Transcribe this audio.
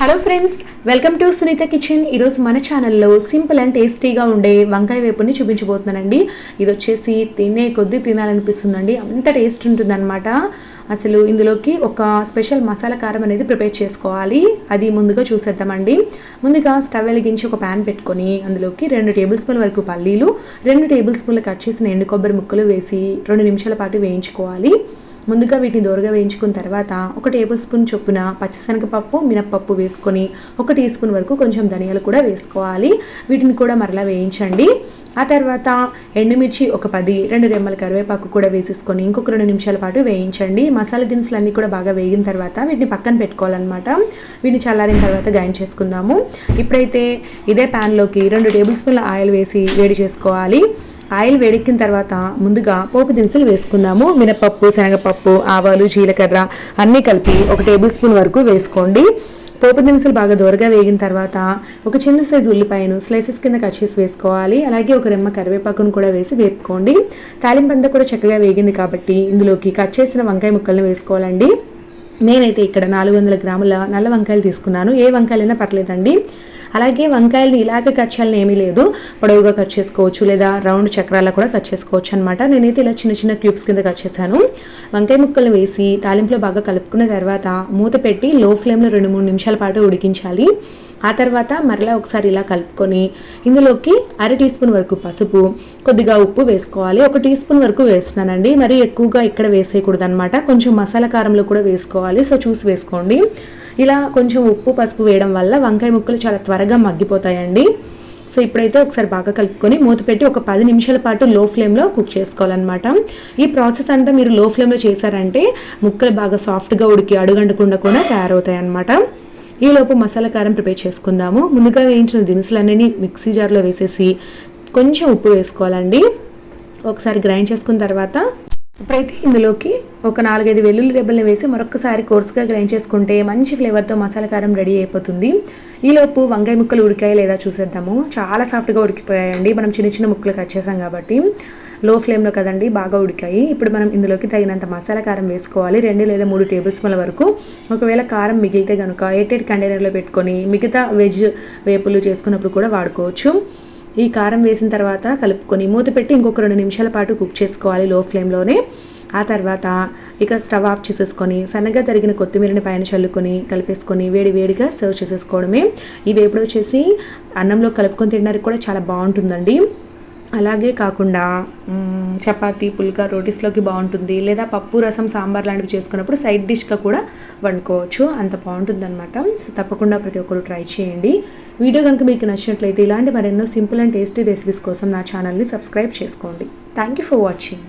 Hello friends welcome to Sunitha kitchen. ఈరోజు మన ఛానల్లో సింపుల్ అండ్ టేస్టీగా ఉండే వంకాయ వేపుని చూపించబోతున్నానండి. ఇది వచ్చేసి తినే కొద్దీ తినాలనిపిస్తుందండి. అంత టేస్ట్ ఉంటుందన్నమాట. అసలు ఇందులోకి ఒక స్పెషల్ మసాలా కారం అనేది ప్రిపేర్ చేసుకోవాలి. అది ముందుగా చూసేద్దామండి. ముందుగా స్టవ్ వెలిగించి ఒక ప్యాన్ పెట్టుకొని అందులోకి రెండు టేబుల్ స్పూన్ వరకు పల్లీలు రెండు టేబుల్ స్పూన్లు కట్ చేసిన ఎండు కొబ్బరి ముక్కలు వేసి రెండు నిమిషాల పాటు వేయించుకోవాలి. ముందుగా వీటిని దోరగా వేయించుకున్న తర్వాత ఒక టేబుల్ స్పూన్ చొప్పున పచ్చిశనగపప్పు మినప్పప్పు వేసుకొని ఒక టీ స్పూన్ వరకు కొంచెం ధనియాలు కూడా వేసుకోవాలి. వీటిని కూడా మరలా వేయించండి. ఆ తర్వాత ఎండుమిర్చి ఒక పది రెండు రెమ్మల కరివేపాకు కూడా వేసేసుకొని ఇంకొక రెండు నిమిషాల పాటు వేయించండి. మసాలా దినుసులు అన్నీ కూడా బాగా వేగిన తర్వాత వీటిని పక్కన పెట్టుకోవాలన్నమాట. వీటిని చల్లారిన తర్వాత గ్రైండ్ చేసుకుందాము. ఇప్పుడైతే ఇదే ప్యాన్లోకి రెండు టేబుల్ స్పూన్ల ఆయిల్ వేసి వేడి చేసుకోవాలి. ఆయిల్ వేడెక్కిన తర్వాత ముందుగా పోపు దినుసులు వేసుకుందాము. మినపప్పు శనగపప్పు ఆవాలు జీలకర్ర అన్నీ కలిపి ఒక టేబుల్ స్పూన్ వరకు వేసుకోండి. పోపు దినుసులు బాగా దూరగా వేగిన తర్వాత ఒక చిన్న సైజు ఉల్లిపాయను స్లైసెస్ కింద కట్ చేసి వేసుకోవాలి. అలాగే ఒక రెమ్మ కరివేపాకును కూడా వేసి వేపుకోండి. తాలింపంతా కూడా చక్కగా వేగింది కాబట్టి ఇందులోకి కట్ చేసిన వంకాయ ముక్కలను వేసుకోవాలండి. నేనైతే ఇక్కడ నాలుగు వందల గ్రాముల నల్ల వంకాయలు తీసుకున్నాను. ఏ వంకాయలైనా పర్లేదండి. అలాగే వంకాయలని ఇలాగే కట్ చేయాలని ఏమీ లేదు. పొడవుగా కట్ చేసుకోవచ్చు లేదా రౌండ్ చక్రాల కూడా కట్ చేసుకోవచ్చు అనమాట నేనైతే ఇలా చిన్న చిన్న క్యూబ్స్ కింద కట్ చేశాను. వంకాయ ముక్కలు వేసి తాలింపులో బాగా కలుపుకున్న తర్వాత మూత పెట్టి లో ఫ్లేమ్లో రెండు మూడు నిమిషాల పాటు ఉడికించాలి. ఆ తర్వాత మరలా ఒకసారి ఇలా కలుపుకొని ఇందులోకి అర టీ స్పూన్ వరకు పసుపు కొద్దిగా ఉప్పు వేసుకోవాలి. ఒక టీ స్పూన్ వరకు వేస్తున్నానండి. మరి ఎక్కువగా ఇక్కడ వేసేయకూడదు అనమాట కొంచెం మసాలా కారంలో కూడా వేసుకోవాలి. సో చూసి వేసుకోండి. ఇలా కొంచెం ఉప్పు పసుపు వేయడం వల్ల వంకాయ ముక్కలు చాలా త్వరగా మగ్గిపోతాయండి. సో ఇప్పుడైతే ఒకసారి బాగా కలుపుకొని మూత పెట్టి ఒక పది నిమిషాల పాటు లో ఫ్లేమ్లో కుక్ చేసుకోవాలన్నమాట. ఈ ప్రాసెస్ అంతా మీరు లో ఫ్లేమ్లో చేశారంటే ముక్కలు బాగా సాఫ్ట్గా ఉడికి అడుగండకుండా కూడా తయారవుతాయి అన్నమాట ఈలోపు మసాలా కారం ప్రిపేర్ చేసుకుందాము. ముందుగా వేయించిన దినుసులన్నీ మిక్సీ జార్లో వేసేసి కొంచెం ఉప్పు వేసుకోవాలండి. ఒకసారి గ్రైండ్ చేసుకున్న తర్వాత ఇప్పుడైతే ఇందులోకి ఒక నాలుగైదు వెల్లుల్లి రెబ్బల్ని వేసి మరొకసారి కోర్సుగా గ్రైండ్ చేసుకుంటే మంచి ఫ్లేవర్తో మసాలా కారం రెడీ అయిపోతుంది. ఈలోపు వంకాయ ముక్కలు ఉడికాయి లేదా చూసేద్దాము. చాలా సాఫ్ట్గా ఉడికిపోయాయండి. మనం చిన్న చిన్న ముక్కలు కట్ చేసాం కాబట్టి. లో ఫ్లేమ్లో కదండి బాగా ఉడికాయి. ఇప్పుడు మనం ఇందులోకి తగినంత మసాలా కారం వేసుకోవాలి. రెండు లేదా మూడు టేబుల్ స్పూన్ల వరకు. ఒకవేళ కారం మిగిలితే కనుక ఎయిటెడ్ కంటైనర్లో పెట్టుకొని మిగతా వెజ్ వేపులు చేసుకున్నప్పుడు కూడా వాడుకోవచ్చు. ఈ కారం వేసిన తర్వాత కలుపుకొని మూత పెట్టి ఇంకొక రెండు నిమిషాల పాటు కుక్ చేసుకోవాలి లో ఫ్లేమ్లోనే. ఆ తర్వాత ఇక స్టవ్ ఆఫ్ చేసేసుకొని సన్నగా తరిగిన కొత్తిమీరని పైన చల్లుకొని కలిపేసుకొని వేడి వేడిగా సర్వ్ చేసేసుకోవడమే. ఈ ఎప్పుడు వచ్చేసి అన్నంలో కలుపుకొని తినడానికి కూడా చాలా బాగుంటుందండి. అలాగే కాకుండా చపాతి చపాతీ పుల్కా రోటీస్లోకి బాగుంటుంది. లేదా పప్పు రసం సాంబార్ లాంటివి చేసుకున్నప్పుడు సైడ్ డిష్గా కూడా వండుకోవచ్చు. అంత బాగుంటుంది అనమాట సో తప్పకుండా ప్రతి ఒక్కరు ట్రై చేయండి. వీడియో కనుక మీకు నచ్చినట్లయితే ఇలాంటి మరెన్నో సింపుల్ అండ్ టేస్టీ రెసిపీస్ కోసం నా ఛానల్ని సబ్స్క్రైబ్ చేసుకోండి. Thank you for watching.